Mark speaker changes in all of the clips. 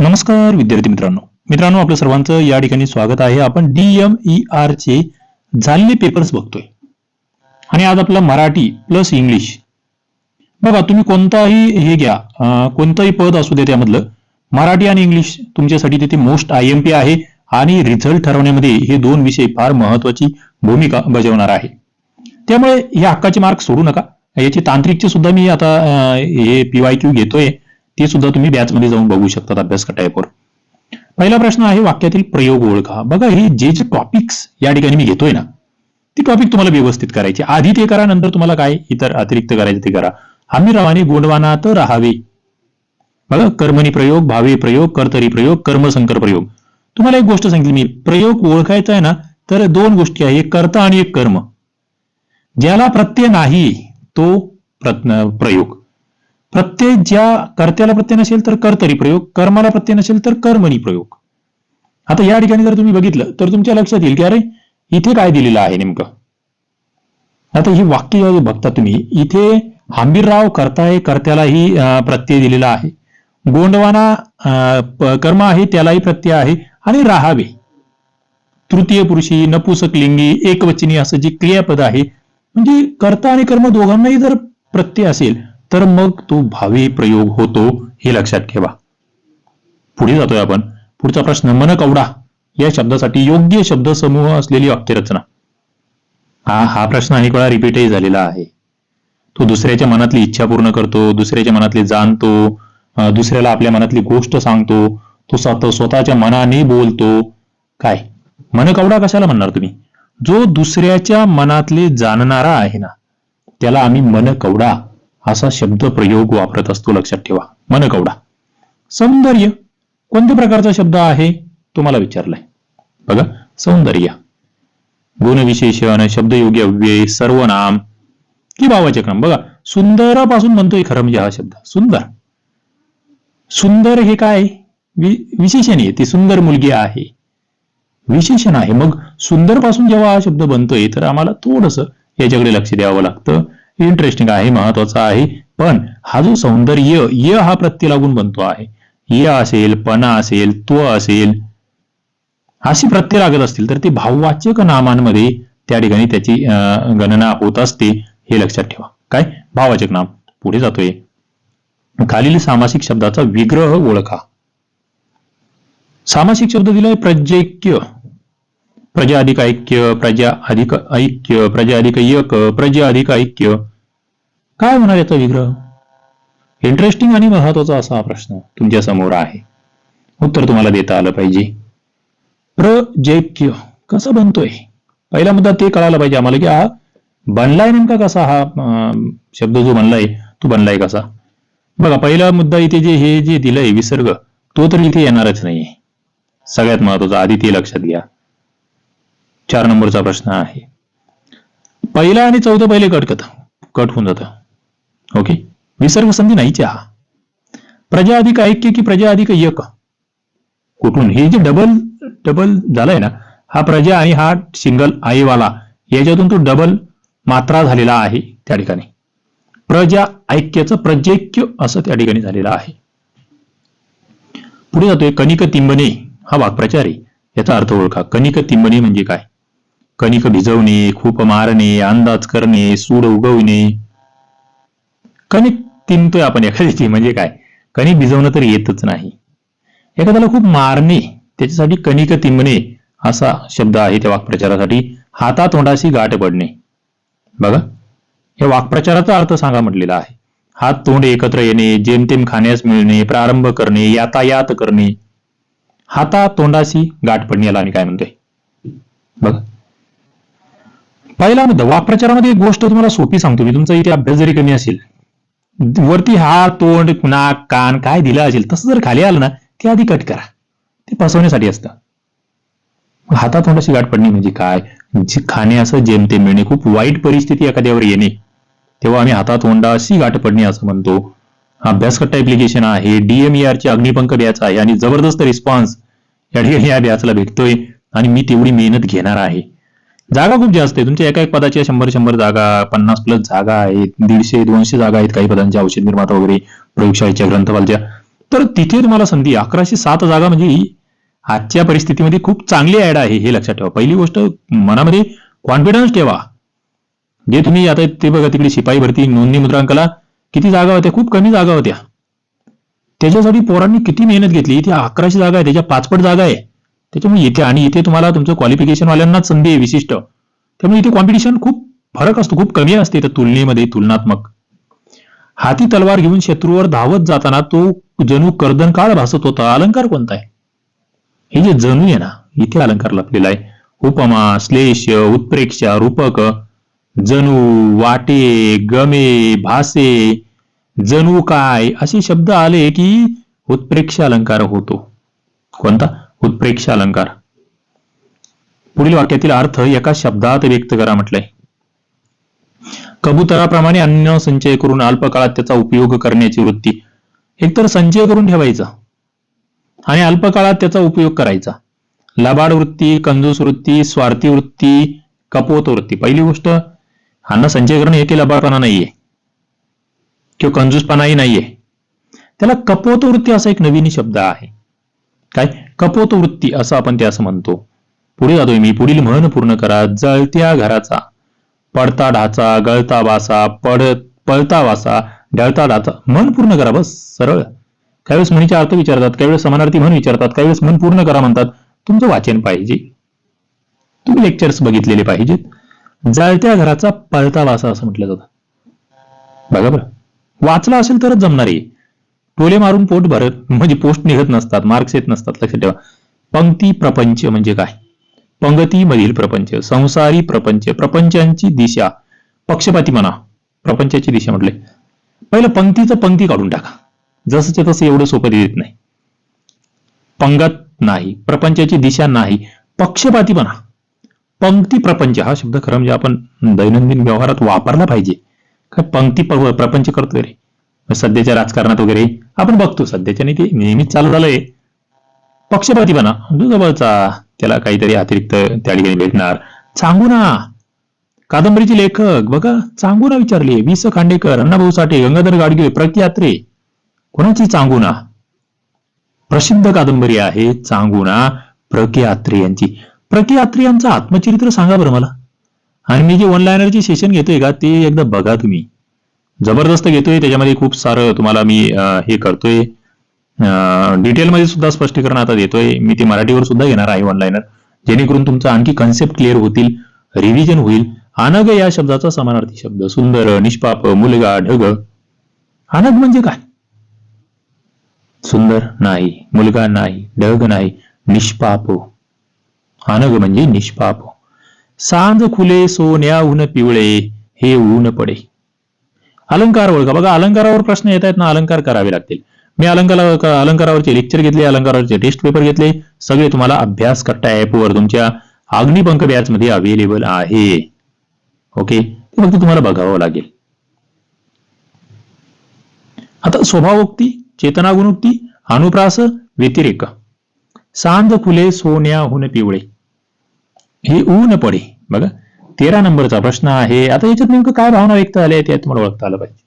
Speaker 1: नमस्कार विद्यार्थी मित्रांनो. मित्रांनो आपलं सर्वांचं या ठिकाणी स्वागत आहे. आपण डी एम ई आर चे झालेले पेपर्स बघतोय. आणि आज आपला मराठी प्लस इंग्लिश बघा तुम्ही कोणताही हे घ्या कोणतंही पद असू दे त्यामधलं मराठी आणि इंग्लिश तुमच्यासाठी तिथे मोस्ट आय एम पी आहे आणि रिझल्ट ठरवण्यामध्ये हे दोन विषय फार महत्वाची भूमिका बजावणार आहे. त्यामुळे हे हक्काचे मार्क सोडू नका. याचे तांत्रिकचे सुद्धा मी आता हे पीवाय क्यू घेतोय. ते सुद्धा तुम्ही बॅच मध्ये जाऊन बघू शकतात अभ्यास टाईपवर पहिला प्रश्न आहे वाक्यातील प्रयोग ओळखा. बघा हे जे जे टॉपिक्स या ठिकाणी मी घेतोय ना ती टॉपिक तुम्हाला व्यवस्थित करायची. आधी ते करा नंतर तुम्हाला काय इतर अतिरिक्त करायचे ते करा. आम्ही रवाने गोंडवानात राहावे. बघा कर्मणी प्रयोग भावे प्रयोग कर्तरी प्रयोग कर्मसंकर प्रयोग. तुम्हाला एक गोष्ट सांगितली मी. प्रयोग ओळखायचा आहे ना तर दोन गोष्टी आहे. एक कर्ता आणि एक कर्म. ज्याला प्रत्यय नाही तो प्रत्न- प्रयोग. प्रत्यय ज्या कर्त्याला प्रत्यय नसेल तर कर्तरी प्रयोग कर्माला प्रत्यय नसेल तर कर्मणी प्रयोग. आता या ठिकाणी जर तुम्ही बघितलं तर तुमच्या लक्षात येईल की अरे इथे काय दिलेलं आहे नेमकं? आता ही वाक्य जे बघता तुम्ही इथे हंबीरराव करताय कर्त्यालाही प्रत्यय दिलेला आहे. गोंडवाना कर्म आहे त्यालाही प्रत्यय आहे आणि राहावे. तृतीय पुरुषी नपुसक लिंगी एकवचनी असं जे क्रियापद आहे म्हणजे कर्ता आणि कर्म दोघांनाही जर प्रत्यय असेल तर मग तो भावी प्रयोग होतो हे लक्षात ठेवा. पुढे जातोय आपण. पुढचा प्रश्न मन कवडा. या शब्दासाठी योग्य शब्द समूह असलेली वाक्यरचना. हा हा प्रश्न अनेक वेळा रिपीटही झालेला आहे. तो दुसऱ्याच्या मनातली इच्छा पूर्ण करतो दुसऱ्याच्या मनातली जाणतो दुसऱ्याला आपल्या मनातली गोष्ट सांगतो तो स्वतः स्वतःच्या मनाने बोलतो. काय? मन कवडा कशाला म्हणणार तुम्ही? जो दुसऱ्याच्या मनातले जाणणारा आहे ना त्याला आम्ही मन कवडा असा शब्द प्रयोग वापरत असतो. लक्षात ठेवा. मन कवडा सौंदर्य. कोणत्या प्रकारचा शब्द आहे? तुम्हाला विचारलाय. बघा. सौंदर्य. गुणविशेषण शब्दयोगी अव्यय सर्वनाम. की भावाचे क्रम. बघा. सुंदरापासून म्हणतोय खरं म्हणजे हा शब्द. सुंदर. सुंदर हे काय? विशेषण आहे. ती सुंदर मुलगी आहे. विशेषण आहे. मग सुंदरपासून जेव्हा हा शब्द बनतोय तर आम्हाला थोडस याच्याकडे लक्ष द्यावं लागतं. इंटरेस्टिंग आहे महत्वाचं आहे. पण हा जो सौंदर्य य हा प्रत्यय लागून बनतो आहे. य असेल पणा असेल त्व असेल अशी प्रत्यय लागत असतील तर ते भाववाचक नामांमध्ये त्या ठिकाणी त्याची अं, गणना होत असते हे लक्षात ठेवा. काय? भाववाचक नाम. पुढे जातोय. खालील सामासिक शब्दाचा विग्रह ओळखा. सामासिक शब्द दिलाय प्रजैक्य प्रजा अधिक ऐक्य प्रजा अधिक ऐक्य प्रजा अधिक यक प्रजा अधिक ऐक्य. काय होणार याचा विग्रह? इंटरेस्टिंग आणि महत्त्वाचा असा हा प्रश्न तुमच्यासमोर आहे. उत्तर तुम्हाला देता आलं पाहिजे. प्रजैक्य कसा बनतोय? पहिला मुद्दा ते कळायला पाहिजे आम्हाला की हा बनलाय नेमका कसा? हा शब्द जो बनलाय तो बनलाय कसा? बघा पहिला मुद्दा इथे जे हे जे दिलंय विसर्ग तो तर इथे येणारच नाहीये. सगळ्यात महत्त्वाचा आधी ते लक्षात घ्या. चार नंबरचा प्रश्न आहे. पहिला आणि चौथं पहिले कट कट होऊन जातं. ओके विसर्ग संधी नाहीचे हा प्रजा अधिक ऐक्य की प्रजा अधिक यक? कुठून? हे जे डबल डबल झालाय ना हा प्रजा आणि हा सिंगल आईवाला याच्यातून तो डबल मात्रा झालेला आहे त्या ठिकाणी. प्रजा ऐक्याचं प्रजैक्य असं त्या ठिकाणी झालेलं आहे. पुढे जातोय कनिक तिंबने हा वाक्प्रचार आहे. याचा अर्थ ओळखा. कनिक तिंबने म्हणजे काय? कणिक भिजवणे खूप मारणे अंदाज करणे सूड उगवणे. कणिक तिंबतोय आपण एखाद्याची म्हणजे काय? कणिक भिजवणं तर येतच नाही. एखाद्याला खूप मारणे त्याच्यासाठी कणिक तिंबणे असा शब्द आहे त्या वाक्प्रचारासाठी. हातातोंडाशी गाठ पडणे. बघा या वाक्प्रचाराचा अर्थ सांगा म्हटलेला आहे. हात तोंड एकत्र येणे जेमतेम खाण्यास मिळणे प्रारंभ करणे यातायात करणे. हाता तोंडाशी गाठ पडणे याला आम्ही काय म्हणतोय? बघा. पहिला मुद्दा वाक्प्रचारामध्ये एक गोष्ट तुम्हाला सोपी सांगतो. मी तुमचा इथे अभ्यास जरी कमी असेल वरती हात तोंड नाक कान काय दिलं असेल तसं जर खाली आलं ना ते आधी कट करा. ते फसवण्यासाठी असतं. हातात हातातोंडाशी गाठ पडणे म्हणजे काय? जे खाणे असं जेमतेम मिळणे खूप वाईट परिस्थिती एखाद्यावर येणे तेव्हा आम्ही हातातोंडाशी गाठ पडणे असं म्हणतो. अभ्यासकट्टा ऍप्लिकेशन आहे डीएमईआरची अग्निपंख बॅच आहे आणि जबरदस्त रिस्पॉन्स या ठिकाणी या बॅचला भेटतोय आणि मी तेवढी मेहनत घेणार आहे. जागा खूप जास्त आहे. तुमच्या एका एक पदाच्या शंभर शंभर जागा पन्नास प्लस जागा आहेत दीडशे दोनशे जागा आहेत काही पदांच्या औषध निर्माता वगैरे प्रयोगशाळेच्या ग्रंथपालच्या. तर तिथे तुम्हाला संधी अकराशे सात जागा म्हणजे आजच्या परिस्थितीमध्ये खूप चांगली ऍड आहे हे लक्षात ठेवा. पहिली गोष्ट मनामध्ये कॉन्फिडन्स ठेवा. जे तुम्ही आता ते बघा तिकडे शिपाई भरती नोंदणी मुद्रांकाला किती जागा होत्या? खूप कमी जागा होत्या. त्याच्यासाठी पोरांनी किती मेहनत घेतली? ती अकराशे जागा आहे त्याच्या पाचपट जागा आहे. त्याच्यामुळे इथे आणि इथे तुम्हाला तुमचं क्वालिफिकेशनवाल्यांनाच संधी आहे विशिष्ट. त्यामुळे इथे कॉम्पिटिशन खूप फरक असतो खूप कमी असते त्या तुलनेमध्ये तुलनात्मक. हाती तलवार घेऊन शत्रूवर धावत जाताना तो जणू कर्दन काळ भासत होता. अलंकार कोणता आहे? हे जे जणू आहे ना इथे अलंकार लपलेला आहे. उपमा श्लेष उत्प्रेक्ष रूपक जणू वाटे गमे भासे जणू काय? असे शब्द आले की उत्प्रेक्ष अलंकार होतो. कोणता? उत्प्रेक्ष अलंकार पुढील वाक्यातील अर्थ एका शब्दात व्यक्त करा म्हटलंय. कबुतराप्रमाणे अन्न संचय करून अल्पकाळात त्याचा उपयोग करण्याची वृत्ती. एकतर संचय करून ठेवायचा आणि अल्पकाळात त्याचा उपयोग करायचा. लबाड वृत्ती कंजूस वृत्ती स्वार्थी वृत्ती कपोत वृत्ती. पहिली गोष्ट अन्न संचय करणे हे काही लबाडपणा नाहीये. किंवा कंजूसपणाही नाहीये. त्याला कपोत वृत्ती असा एक नवीन शब्द आहे. काय? कपोत वृत्ती असं आपण त्यास म्हणतो. पुढे जातोय मी. पुढील म्हण पूर्ण करा. जळत्या घराचा. पडता ढाचा गळता वासा पडत पळता वासा ढळता ढाचा मन पूर्ण करा बस. सरळ. काही वेळेस म्हणीचे अर्थ विचारतात काही वेळेस समानार्थी म्हण विचारतात काही वेळेस मन पूर्ण करा म्हणतात. तुमचं वाचन पाहिजे. तुम्ही लेक्चर्स बघितलेले पाहिजेत. जळत्या घराचा पळता वासा असं म्हटलं जातं. बघा बरं. वाचला असेल तरच जमणार आहे. टोले मारून पोट भरत म्हणजे पोस्ट निघत नसतात मार्क्स येत नसतात लक्षात ठेवा. पंक्ती प्रपंच म्हणजे काय? पंगतीमधील प्रपंच संसारी प्रपंच प्रपंचांची दिशा. पक्षपाती म्हणा प्रपंचाची दिशा म्हटले पहिलं पंक्तीचं पंक्ती काढून टाका. जसंच्या तसं एवढं सोपं देत नाही. पंगत नाही प्रपंचाची दिशा नाही. पक्षपाती म्हणा. पंक्ती प्रपंच हा शब्द खरं म्हणजे आपण दैनंदिन व्यवहारात वापरला पाहिजे. काय पंक्ती प्रपंच करतोय रे. सध्याच्या राजकारणात वगैरे आपण बघतो सध्याच्या नाही ते नेहमीच चालू झालंय. पक्षपातीपणा जो जवळचा त्याला काहीतरी अतिरिक्त त्या ठिकाणी भेटणार. चांगुना कादंबरीचे लेखक बघा चांगुना विचारले वि स खांडेकर अण्णाभाऊ साठे गंगाधर गाडगे प्रत्यात्रे कोणाची चांगुना? प्रसिद्ध कादंबरी आहे चांगुना प्रक्यात्रे यांची. प्रक्यात्रे यांचं आत्मचरित्र सांगा बरं मला. आणि मी जे वन लायनरची सेशन घेतोय का ते एकदा बघा तुम्ही. जबरदस्त घेतोय. त्याच्यामध्ये खूप सारं तुम्हाला मी हे करतोय. डिटेलमध्ये सुद्धा स्पष्टीकरण आता देतोय. मी ते मराठीवर सुद्धा घेणार आहे ऑनलाईनर जेणेकरून तुमचं आणखी कन्सेप्ट क्लिअर होतील रिव्हिजन होईल. अनग या शब्दाचा समानार्थी शब्द. सुंदर निष्पाप मुलगा ढग. अनग म्हणजे काय? सुंदर नाही मुलगा नाही ढग नाही निष्पाप. अनग म्हणजे निष्पाप. सांज खुले सोन्या ऊन पिवळे हे ऊन पडे. अलंकार ओळखा. बघा अलंकारावर प्रश्न येत आहेत ना अलंकार करावे लागतील. मी अलंकार अलंकारावरचे लेक्चर घेतले अलंकारावरचे टेस्ट पेपर घेतले. सगळे तुम्हाला अभ्यास करता ऍपवर तुमच्या अग्निपंख बॅच मध्ये अवेलेबल आहे. ओके ते फक्त तुम्हाला बघावं लागेल. आता स्वभावोक्ती चेतनागुणोक्ती अनुप्रास व्यतिरेक. सांज फुले सोन्याहून पिवळे. हे ऊन पडे. बघा तेरा नंबरचा प्रश्न आहे. आता याच्यात नेमकं काय भावना व्यक्त झाल्या आहेत हे तुम्हाला ओळखता आलं पाहिजे.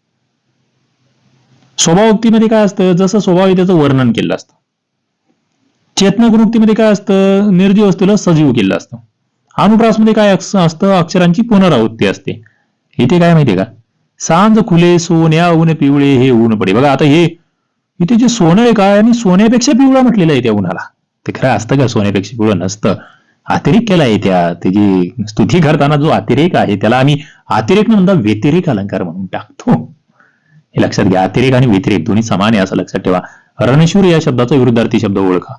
Speaker 1: स्वभावोक्तीमध्ये काय असतं? जसं स्वभाव आहे त्याचं वर्णन केलं असतं. चेतनागुणोक्तीमध्ये काय असतं? निर्जीव वस्तूला सजीव केलं असतं. अनुप्रासमध्ये काय असतं? अक्षरांची पुनरावृत्ती असते. इथे काय माहितीये का? सांज खुले सोन्या ऊन पिवळे हे ऊन पडे. बघा आता हे इथे जे सोनं आहे काय? आणि सोन्यापेक्षा पिवळा म्हटलेलं आहे त्या उन्हाला. ते खरं असतं का? सोन्यापेक्षा पिवळं नसतं. अतिरेक केला आहे त्या त्याची स्तुती करताना जो अतिरेक आहे त्याला आम्ही अतिरेक न म्हणता व्यतिरेक अलंकार म्हणून टाकतो. हे लक्षात घ्या अतिरेक आणि व्यतिरेक दोन्ही समान आहे असं लक्षात ठेवा. रणशूर या शब्दाचा विरुद्धार्थी शब्द ओळखा.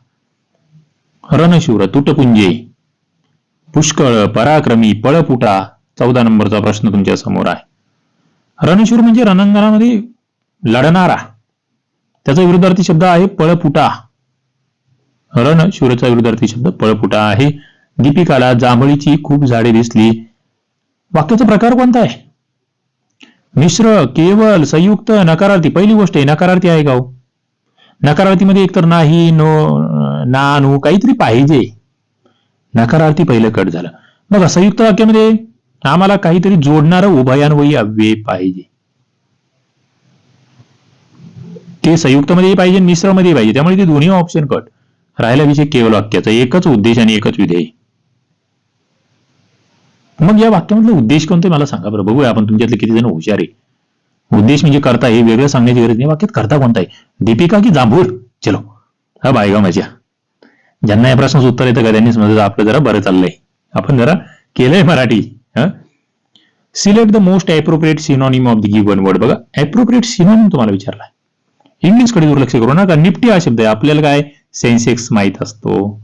Speaker 1: रणशूर तुटपुंजे पुष्कळ पराक्रमी पळपुटा चौदा नंबरचा प्रश्न तुमच्यासमोर आहे. रणशूर म्हणजे रणांगणामध्ये लढणारा. त्याचा विरुद्धार्थी शब्द आहे पळपुटा. रणशूरचा विरुद्धार्थी शब्द पळपुटा आहे. दीपिकाला जांभळीची खूप झाडे दिसली. वाक्याचा प्रकार कोणता आहे? मिश्र केवल संयुक्त नकारार्थी. पहिली गोष्ट आहे नकारार्थी आहे का हो? नकारार्थीमध्ये एकतर नाही नो ना नो काहीतरी पाहिजे. नकारार्थी पहिलं कट झालं. बघा संयुक्त वाक्यामध्ये आम्हाला काहीतरी जोडणारं उभयान्वयी अव्यय पाहिजे. ते संयुक्तमध्ये पाहिजे मिश्रमध्ये पाहिजे. त्यामुळे ते दोन्ही ऑप्शन कट राहिला विषय केवळ वाक्याचा. एकच उद्देश आणि एकच विधेय. मग या वाक्यामधला उद्देश कोणते मला सांगा बरं. बघूया आपण तुमच्यातले किती जण हुशार आहे उद्देश म्हणजे करता हे वेगळं सांगण्याची गरज नाही. वाक्यात करता कोणता आहे? दीपिका की जांभूळ? चलो. हा बायगाव माझ्या. ज्यांना या प्रश्नाचं उत्तर येतं का? त्यांनी समजा आपलं जरा बरं चाललंय. आपण जरा केलंय Marathi. Select the most appropriate synonym of the given word बघा अप्रोप्रिएट सिनॉनिम तुम्हाला विचारला इंग्लिशकडे दुर्लक्ष करू नका. निफ्टी हा शब्द आहे. आपल्याला काय? सेन्सेक्स माहीत असतो.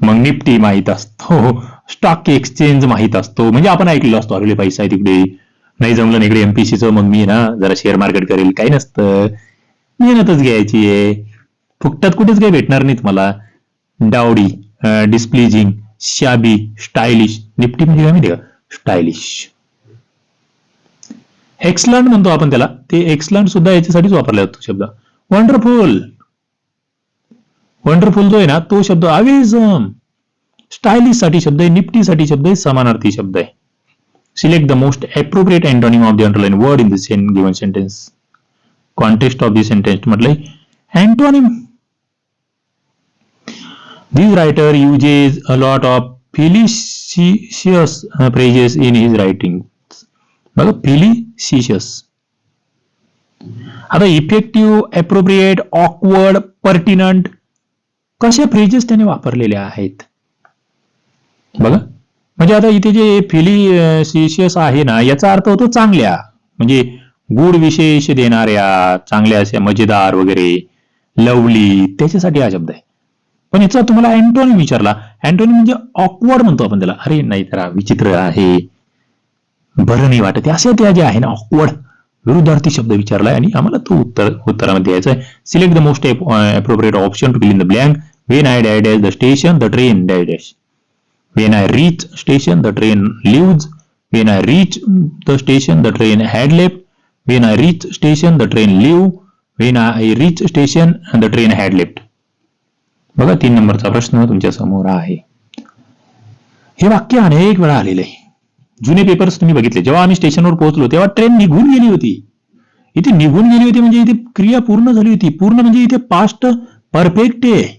Speaker 1: मग निफ्टी माहीत असतो स्टॉक एक्सचेंज माहीत असतो. म्हणजे आपण ऐकलेलो असतो अरे पैसा आहे तिकडे. नाही जमलं इकडे एमपीसीचं मग मी ना जरा शेअर मार्केट करेल. काही नसतं. मेहनतच घ्यायची आहे. फुकटात कुठेच काही भेटणार नाही तुम्हाला डावडी डिस्प्लेजिंग शाबी स्टायलिश निफ्टी म्हणजे काय माहिती का? स्टायलिश एक्सलंट म्हणतो आपण त्याला. ते एक्सलंट सुद्धा याच्यासाठीच वापरला जातो शब्द. वंडरफुल वंडरफुल जो आहे ना तो शब्द अवेझम स्टायलिशसाठी शब्द आहे निफ्टी साठी शब्द आहे समानार्थी शब्द आहे. Select the most appropriate antonym of the underline word in this given sentence context of the sentence म्हटलंय antonym this writer uses a lot of felicitious uh, in his writing बघा felicitious. आता effective appropriate awkward pertinent कशा phrases त्याने वापरलेल्या आहेत? बघा. म्हणजे आता इथे जे फिलिशियस आहे ना याचा अर्थ होतो चांगल्या. म्हणजे गुड विशेष देणाऱ्या चांगल्या अशा मजेदार वगैरे लवली त्याच्यासाठी हा शब्द आहे. पण याचा तुम्हाला अँटोनी विचारला. अँटोनी म्हणजे ऑकवर्ड म्हणतो आपण त्याला. अरे नाही तर विचित्र आहे. बरं नाही वाटत. असे त्या जे आहे ना ऑकवर्ड विरुद्धार्थी शब्द विचारलाय आणि आम्हाला तो उत्तर उत्तरामध्ये द्यायचा आहे select the most appropriate option to fill in the blank When I die dash the station the train die dash when I reach station the train leaves when I reach the station the train had left when I reach station the train leave when I reach station the train had बघा तीन नंबरचा प्रश्न तुमच्यासमोर आहे. हे वाक्य अनेक वेळा आलेले आहे. जुने पेपर्स तुम्ही बघितले. जेव्हा आम्ही स्टेशनवर पोहोचलो तेव्हा ट्रेन निघून गेली होती. इथे निघून गेली होती म्हणजे इथे क्रिया पूर्ण झाली होती. पूर्ण म्हणजे इथे पास्ट परफेक्ट आहे.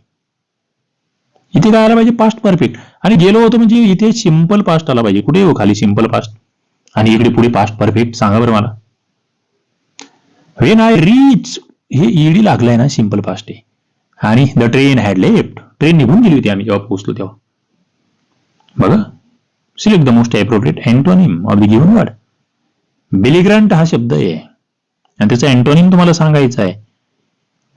Speaker 1: इथे काय आला पाहिजे? पास्ट परफेक्ट आणि गेलो होतो म्हणजे इथे सिंपल पास्ट आला पाहिजे. कुठे हो खाली सिंपल पास्ट आणि इकडे पुढे पास्ट परफेक्ट सांगा बरं मला. वेन आय रीच हे ईडी लागलाय ना सिंपल पास्ट आहे आणि the train had left train निघून गेली होती आम्ही जेव्हा पोहोचलो तेव्हा. बघा. Select the most appropriate antonym of the given word belligerent हा शब्द आहे. आणि त्याचा अँटोनिम तुम्हाला सांगायचा आहे.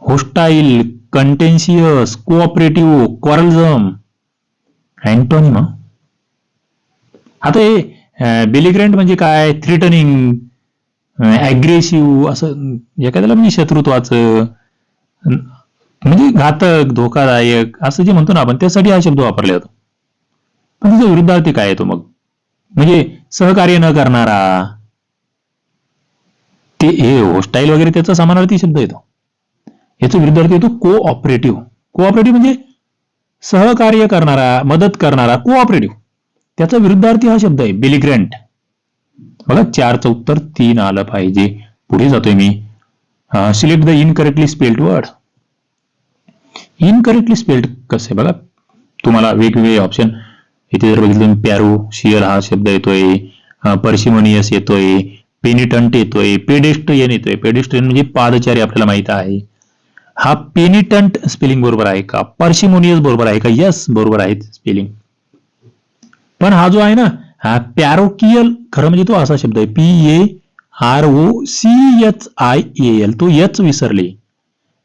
Speaker 1: होस्टाईल कंटेन्शियस कोऑपरेटिव्ह क्वारलझम अँटोनिम आता हे बिलिग्रंट म्हणजे काय? थ्रिटनिंग ॲग्रेसिव्ह असं म्हणजे एखाद्याला म्हणजे शत्रुत्वाचं म्हणजे घातक धोकादायक असं जे म्हणतो ना आपण त्यासाठी हा शब्द वापरला जातो. पण त्याचा विरुद्धार्थी काय येतो मग? म्हणजे सहकार्य न करणारा ते हे होस्टाईल वगैरे त्याचा समानार्थी शब्द येतो. याचा विरुद्धार्थी येतो कोऑपरेटिव्ह कोऑपरेटिव्ह म्हणजे सहकार्य करणारा मदत करणारा कोऑपरेटिव्ह त्याचा विरुद्धार्थी हा शब्द आहे बिलिग्रंट बघा चारचं उत्तर तीन आलं पाहिजे. पुढे जातोय मी. Select the incorrectly spelled word incorrectly spelled कसे बघा तुम्हाला वेगवेगळे ऑप्शन इथे जर बघितलं पॅरो शियर हा शब्द येतोय. पर्शिमोनियस येतोय. पेनिटंट येतोय. पेडेस्ट्रियन येतोय. पेडेस्ट्रियन म्हणजे पादचारी आपल्याला माहीत आहे. हा पेनिटंट स्पेलिंग बरोबर आहे का? पर्शिमोनियस बरोबर आहे का? यस बरोबर आहे स्पेलिंग पण हा जो आहे ना हा पॅरोकियल खरं म्हणजे तो असा शब्द आहे. P A R O C H I L तो यच विसरले.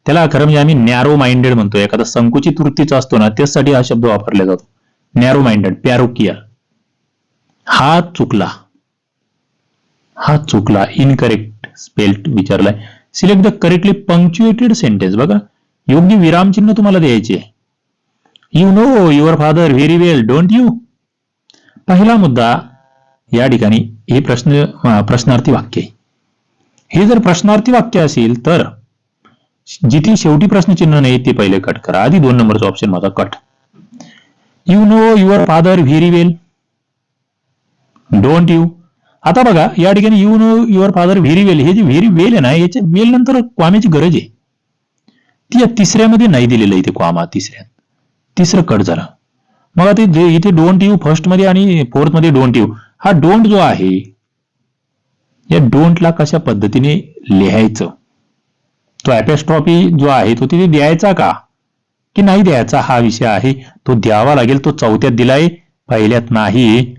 Speaker 1: त्याला खरं म्हणजे आम्ही नॅरो माइंडेड म्हणतो एखादा संकुचित वृत्तीचा असतो ना त्यासाठी हा शब्द वापरला जातो. नॅरो माइंडेड पॅरोकियल हा चुकला. हा चुकला. Incorrect spelt विचारलाय. Select the correctly punctuated sentence बघा योग्य विरामचिन्ह तुम्हाला द्यायचे you know your father very well don't you पहिला मुद्दा या ठिकाणी हे प्रश्न प्रश्नार्थी वाक्य आहे. हे जर प्रश्नार्थी वाक्य असेल तर जिथे शेवटी प्रश्नचिन्ह नाही ते पहिले कट करा. आधी दोन नंबरचा ऑप्शन माझा cut you know your father very well don't you आता बघा या ठिकाणी you know your father very well हे जे व्हेरी वेल आहे ना याच्या वेल नंतर क्वामेची गरज आहे. ती या तिसऱ्यामध्ये नाही दिलेलं इथे क्वामा तिसऱ्या. तिसरं कट झालं. मग ते इथे डोंट यू फर्स्टमध्ये आणि फोर्थमध्ये डोंट यू हा डोंट जो आहे या डोंटला कशा पद्धतीने लिहायचं? तो ॲपॅस्ट्रॉफी जो आहे तो तिथे द्यायचा का? की नाही द्यायचा? हा विषय आहे. तो द्यावा लागेल तो चौथ्यात दिलाय. पहिल्यात नाही.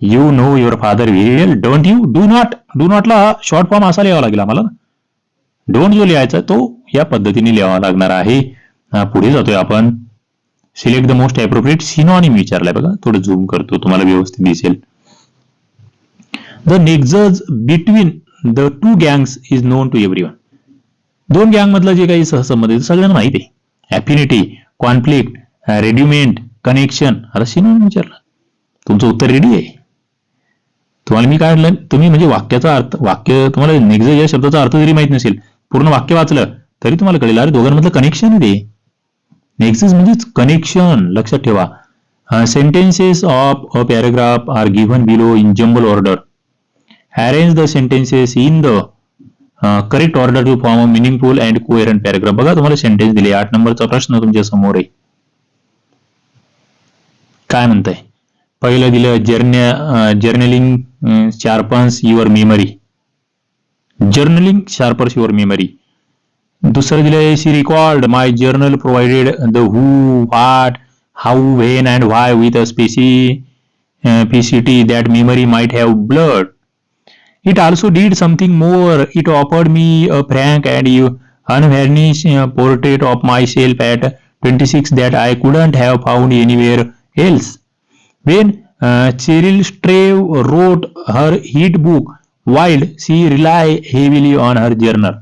Speaker 1: You know your father will don't you do not do नॉटला short form असा लिहावा लागेल आम्हाला. डोंट जो लिहायचा तो या पद्धतीने लिहावा लागणार आहे. पुढे जातोय आपण. Select the most appropriate synonym विचारलाय बघा. थोडं झूम करतो तुम्हाला व्यवस्थित दिसेल. The nexus between the two gangs is known to every दोन गँग मधलं जे काही सहसंबंध आहे सगळ्यांना माहिती आहे. ॲफिनिटी कॉन्फ्लिक्ट रेड्युमेंट कनेक्शन आता सिनॉनिम विचारला. तुमचं उत्तर रेडी आहे. तुम्हाला मी काय म्हटलं तुम्ही म्हणजे वाक्याचा अर्थ वाक्य तुम्हाला नेक्झ या शब्दाचा अर्थ जरी माहीत नसेल पूर्ण वाक्य वाचलं तरी तुम्हाला कळेल अरे दोघांमधलं कनेक्शन आहे ते. म्हणजेच कनेक्शन लक्षात ठेवा. Sentences of a paragraph are given below in jumble order arrange the sentences in the correct order to form a meaningful and coherent paragraph बघा तुम्हाला सेंटेन्स दिले. आठ नंबरचा प्रश्न तुमच्यासमोर आहे. काय म्हणताय? पहिलं दिलं जर्न journaling sharpens your memory journaling sharpens your memory दुसरं दिलंय she record my journal provided the who what how when and why with a specificity that memory might have blurred It also did something more. It offered me a frank and you- unvarnished uh, portrait of myself at 26 that I couldn't have found anywhere else. When uh, Cheryl Strave wrote her hit book, Wild, she relied heavily on her journal.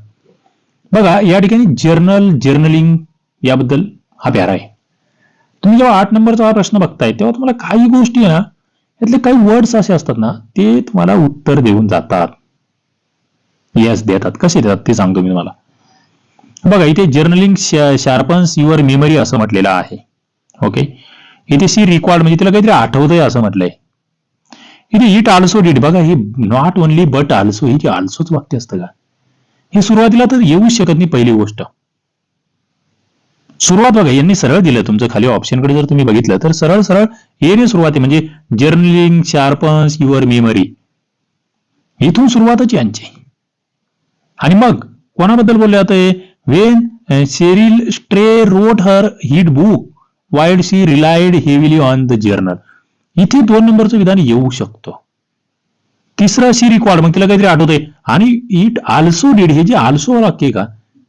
Speaker 1: बघा या ठिकाणी journal journaling याबद्दल हा प्यारा आहे. तुम्ही जेव्हा आठ नंबरचा हा प्रश्न बघताय तेव्हा तुम्हाला काही गोष्टी ना यातले काही वर्ड्स असे असतात ना ते तुम्हाला उत्तर देऊन जातात. यस देतात. कसे देतात ते सांगतो मी तुम्हाला. बघा इथे जर्नलिंग शार्पन्स युअर मेमरी असं म्हटलेलं आहे. ओके इथे सी रिकॉर्ड म्हणजे तिला काहीतरी आठवतंय असं म्हटलंय. इथे इट आल्सो डीड बघा हे नॉट ओनली बट आल्सो ही आल्सोच वाक्य असतं का? हे सुरुवातीला तर येऊच शकत नाही पहिली गोष्ट. सुरुवात बघा यांनी सरळ दिलं तुमचं. खाली ऑप्शनकडे जर तुम्ही बघितलं तर सरळ सरळ हे सुरुवात आहे म्हणजे जर्नलिंग शार्पन्स युअर मेमरी इथून सुरुवातच यांची. आणि मग कोणाबद्दल बोलले जाते when Cheryl Strayed wrote her hit book Wild she relied heavily on the journal. इथे दोन नंबरचं विधान येऊ शकतं. तिसरं शी रिकॉर्ड मग तिला काहीतरी आठवतंय. आणि इट आल्सो डीड हे जे आल्सो वाक्य आहे का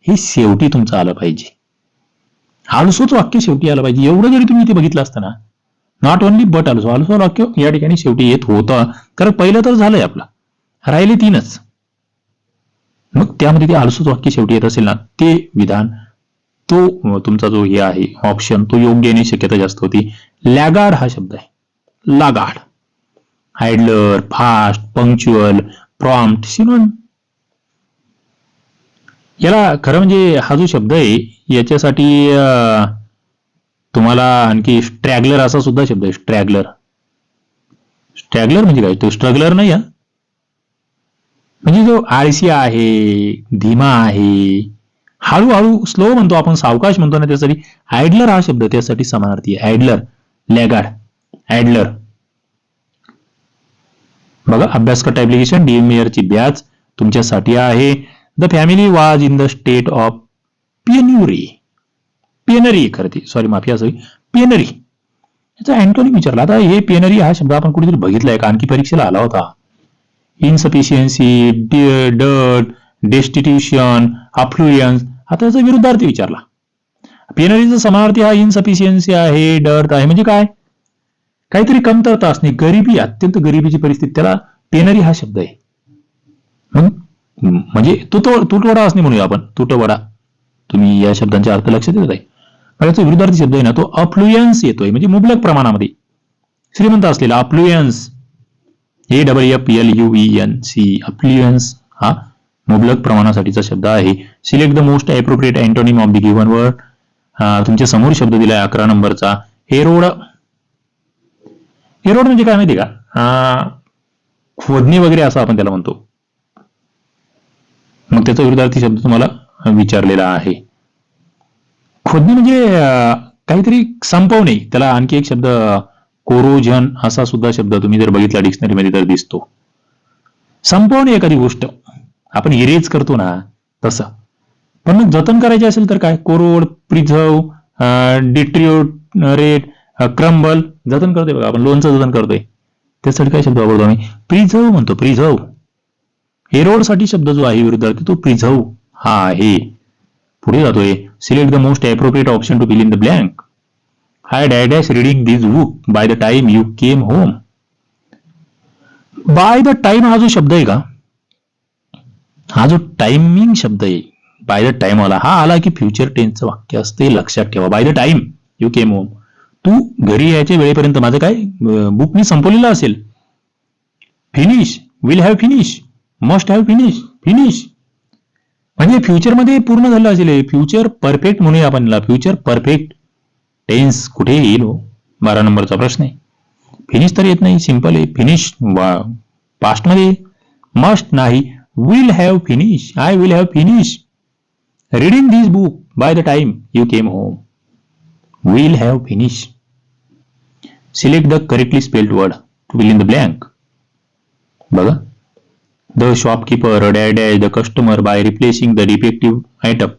Speaker 1: हे शेवटी तुमचं आलं पाहिजे. आल्सोच वाक्य शेवटी आलं पाहिजे. एवढं जरी तुम्ही इथे बघितलं असतं ना not only but also also वाक्य या ठिकाणी शेवटी येत होतं. कारण पहिलं तर झालंय आपलं. राहिले तीनच. मग त्यामध्ये ते आल्सोच वाक्य शेवटी येत असेल ना ते विधान तो तुमचा जो हे आहे ऑप्शन तो योग्य येणे शक्यता जास्त होती. लॅगार्ड हा शब्द आहे. लागाड हायडलर फास्ट पंक्च्युअल प्रॉम्प्ट सिनोन याला खरं म्हणजे हा जो शब्द आहे याच्यासाठी तुम्हाला आणखी स्ट्रॅगलर असा सुद्धा शब्द आहे. स्ट्रॅगलर स्ट्रॅगलर म्हणजे काय? तो स्ट्रगलर नाही म्हणजे जो आळशी आहे धीमा आहे हळूहळू स्लो म्हणतो आपण सावकाश म्हणतो ना त्यासाठी. आयडलर हा शब्द त्यासाठी समानार्थी आहे. आयडलर लॅगार्ड आयडलर बघा अभ्यासकट ऍप्लिकेशन डीएमएर ची बॅच तुमच्यासाठी आहे. The family was in the state of penury penury खरं ती. सॉरी माफी असावी पेनरी याचा अँटोनी विचारला. आता हे पेनरी हा शब्द आपण कुठेतरी बघितलाय का? आणखी परीक्षेला आला होता. इनसफिशियन्सी डट डेस्टिट्यूशन अफ्लुएन्स आता याचा विरुद्धार्थी विचारला. पेनरीचा समानार्थी हा इनसफिशियन्सी आहे डर्ट आहे म्हणजे काय? काहीतरी कमतरता असणे गरिबी अत्यंत गरिबीची परिस्थिती त्याला पेनरी हा शब्द आहे. मग म्हणजे तुटवडा असणे म्हणूया आपण तुटवडा. तुम्ही या शब्दांचा अर्थ लक्षात येत आहे. पण याचा विरुद्धार्थी शब्द आहे ना तो अफ्लुएन्स येतोय म्हणजे मुबलक प्रमाणामध्ये. श्रीमंत असलेला affluence A double F L U N C affluence हा मुबलक प्रमाणासाठीचा शब्द आहे. Select the most appropriate antonym of the given word तुमच्यासमोर शब्द दिलाय अकरा नंबरचा. हेरोड हेरोड म्हणजे काय माहिती का? अं, खोदणे वगैरे असं आपण त्याला म्हणतो. मग त्याचा विरुद्धार्थी शब्द तुम्हाला विचारलेला आहे. खोदणे म्हणजे काहीतरी संपवणे. त्याला आणखी एक शब्द कोरोजन असा सुद्धा शब्द तुम्ही जर बघितला डिक्शनरीमध्ये तर दिसतो. संपवणे एखादी गोष्ट. आपण इरेज करतो ना तसं. पण मग जतन करायचे असेल तर काय? कोरोड प्रिझर्व डिट्रिओरेट क्रम्बल जतन करतोय बघा आपण लोणचं जतन करतोय. त्यासाठी काय शब्द वापरतो आम्ही? प्रिझर्व म्हणतो प्रिझर्व. एरोड शब्द जो आहे विरुद्धार्थी तो प्रिझर्व हा आहे. पुढे जातोय select the most appropriate option to fill in the blank I dash dash reading this book by the time you came home by the time हा जो शब्द आहे का हा जो टाइमिंग शब्द आहे बाय द टाइम आला हा आला की फ्युचर टेन्सचं वाक्य असते लक्षात ठेवा. By the time you came home तू घरी यायच्या वेळेपर्यंत माझं काय बुक मी संपवलेलं असेल. Finish will have finish must have finish finish म्हणजे फ्युचरमध्ये पूर्ण झालं असेल फ्युचर परफेक्ट म्हणूया आपण फ्युचर परफेक्ट टेन्स कुठे येईल हो? बारा नंबरचा प्रश्न आहे. फिनिश तर येत नाही. सिंपल आहे. फिनिश पास्टमध्ये मस्ट नाही. will have finish I will have finish reading this book by the time you came home will have finish select the correctly spelled word to fill in the blank बघा the shopkeeper dash dash the customer by replacing the defective item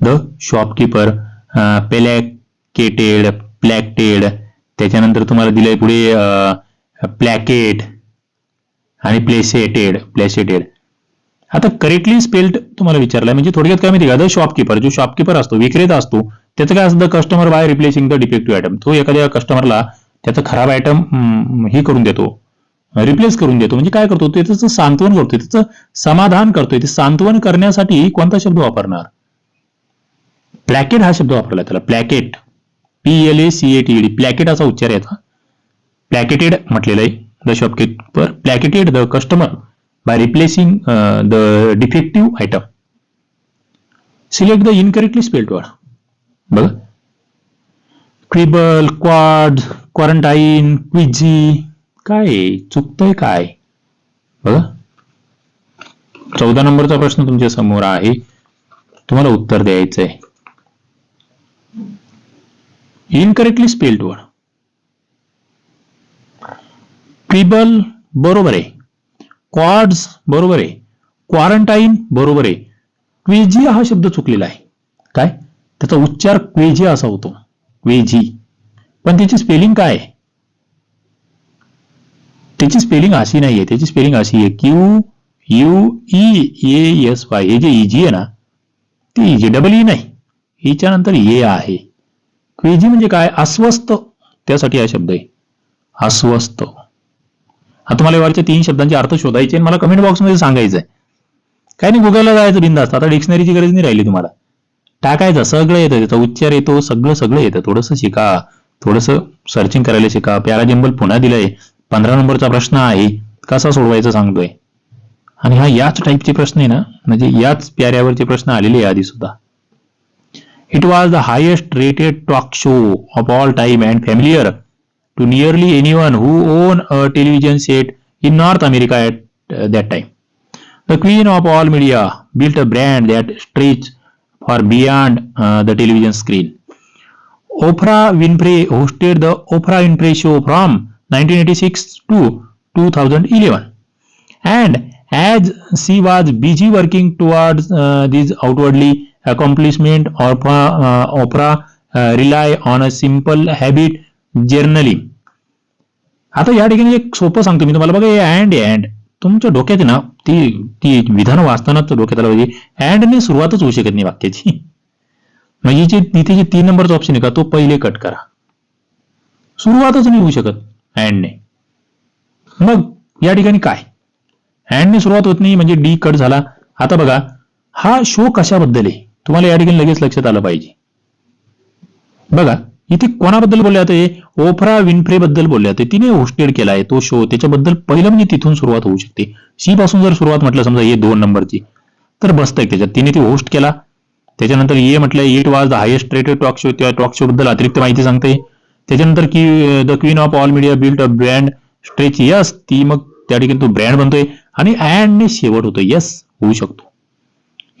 Speaker 1: the shopkeeper placated placated त्याच्यानंतर तुम्हाला दिलंय पुढे प्लॅकेट आणि प्लेसेटेड प्लेसेटेड आता correctly spelled तुम्हाला विचारलाय म्हणजे थोडक्यात काय माहिती का? द शॉपकीपर जो शॉपकीपर असतो विक्रेता असतो त्याचं काय असतं? Customer by replacing the defective item तो एखाद्या कस्टमरला त्याचं खराब आयटम हे करून देतो. रिप्लेस करून देतो. म्हणजे काय करतो? ते त्याचं सांत्वन करतोय त्याचं समाधान करतोय. ते सांत्वन करण्यासाठी कोणता शब्द वापरणार? प्लॅकेट हा शब्द वापरला त्याला. Placate P L A C A T D placate असा उच्चार याचा. प्लॅकेटेड म्हटलेलं आहे. The shopkeeper placated the customer by replacing the defective item select the incorrectly spelled word बघा क्विबल क्वाड क्वारंटाईन क्विझी काय चुकतंय काय बघा चौदा नंबरचा प्रश्न तुमच्यासमोर आहे. तुम्हाला उत्तर द्यायचं आहे इनकरेक्टली स्पेल्ड वर्ड क्रिबल बरोबर आहे. क्वाड्स बरोबर आहे. क्वारंटाईन बरोबर आहे. क्वेजी हा शब्द चुकलेला आहे. काय? त्याचा उच्चार क्वेजी असा होतो. क्वेजी पण त्याची स्पेलिंग काय आहे? त्याची स्पेलिंग अशी नाहीये. त्याची स्पेलिंग अशी आहे. Q U E S Y हे जे e, इजी आहे ना ते इजी डबल ई नाही. हिच्या नंतर ए आहे. क्वेजी म्हणजे काय? अस्वस्थ. त्यासाठी हा शब्द आहे. अस्वस्थ. हा तुम्हाला वरच्या तीन शब्दांचे अर्थ शोधायचे आणि मला कमेंट बॉक्समध्ये सांगायचं आहे काय नाही गुगलला जायचं बिंदास्त आता डिक्शनरीची गरज नाही राहिली तुम्हाला. टाकायचं सगळं येतं त्याचा उच्चार येतो सगळं सगळं येतं. थोडंसं शिका. थोडंसं सर्चिंग करायला शिका. प्यारा जिंबल पुन्हा दिलंय. पंधरा नंबरचा प्रश्न आहे. कसा सोडवायचा सांगतोय. आणि हा याच टाईपचे प्रश्न आहे ना? म्हणजे याच प्याऱ्यावरचे प्रश्न आलेले आहे आधी सुद्धा. It was the highest rated talk show of all time and familiar to nearly anyone who owned a television set in North America at uh, that time. The queen of all media built a brand that stretched far beyond uh, the television screen. Oprah Winfrey hosted the Oprah Winfrey Show from 1986 to 2011. And as she was busy working towards uh, this outwardly accomplishment, Oprah, uh, Oprah uh, on a simple habit journaling. आता या ठिकाणी एक सोपं सांगतो मी तुम्हाला. बघा हे and and तुमच्या डोक्यात आहे ना ती ती विधान वाचतानाच डोक्यात आलं पाहिजे. अँडने सुरुवातच होऊ शकत नाही वाक्याची. म्हणजे जे तिथे जे तीन नंबरचा ऑप्शन आहे का तो पहिले कट करा. सुरुवातच नाही होऊ शकत अँडने मग या ठिकाणी काय? अँडने सुरुवात होत नाही म्हणजे डी कट झाला. आता बघा हा शो कशाबद्दल आहे? तुम्हाला या ठिकाणी लगेच लक्षात आलं पाहिजे. बघा इथे कोणाबद्दल बोलले जाते? ओफरा विनफ्रे बद्दल बोलले जाते. तिने होस्टेड केला आहे तो शो. त्याच्याबद्दल पहिलं म्हणजे तिथून सुरुवात होऊ शकते. सी पासून जर सुरुवात म्हटलं समजा ये दोन नंबरची तर बसतंय त्याच्यात. तिने ती होस्ट केला. त्याच्यानंतर ये म्हटलं it was the highest rated talk show. त्या टॉक शो बद्दल अतिरिक्त माहिती सांगते. त्याच्यानंतर की the queen of all media built a brand stretch. Yes ती मग त्या ठिकाणी तो ब्रँड बनतोय. आणि अँडने शेवट होतो यस होऊ शकतो.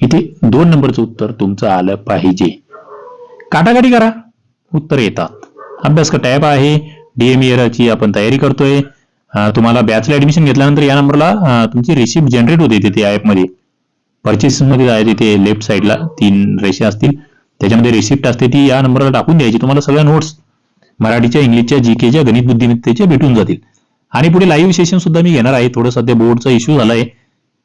Speaker 1: इथे दोन नंबरचं उत्तर तुमचं आलं पाहिजे. काटाकाटी करा. उत्तर येतात. अभ्यास का टॅब आहे? डीएम ची आपण तयारी करतोय. तुम्हाला बॅचला ऍडमिशन घेतल्यानंतर या नंबरला तुमची रिसिप्ट जनरेट होते तिथे ऍपमध्ये. परचेस मध्ये आहे तिथे लेफ्ट साईडला तीन रेषे असतील. त्याच्यामध्ये रिसिप्ट असते ती या नंबरला टाकून द्यायची. तुम्हाला सगळ्या नोट्स मराठीच्या इंग्लिशच्या जी केच्या गणित बुद्धिमत्तेच्या भेटून जातील. आणि पुढे लाईव्ह सेशन सुद्धा मी घेणार आहे. थोडं सध्या बोर्डचा इश्यू झालाय.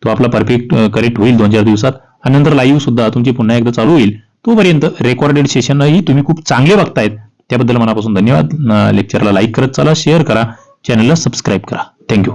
Speaker 1: तो आपला परफेक्ट करेक्ट होईल दोन चार दिवसात. आणि नंतर लाईव्ह सुद्धा तुमची पुन्हा एकदा चालू होईल. तोपर्यंत रेकॉर्डेड सेशनही तुम्ही खूप चांगले बघतायत. त्याबद्दल मनापासून धन्यवाद. लेक्चरला लाईक करत चला शेअर करा चॅनलला सबस्क्राईब करा. थँक्यू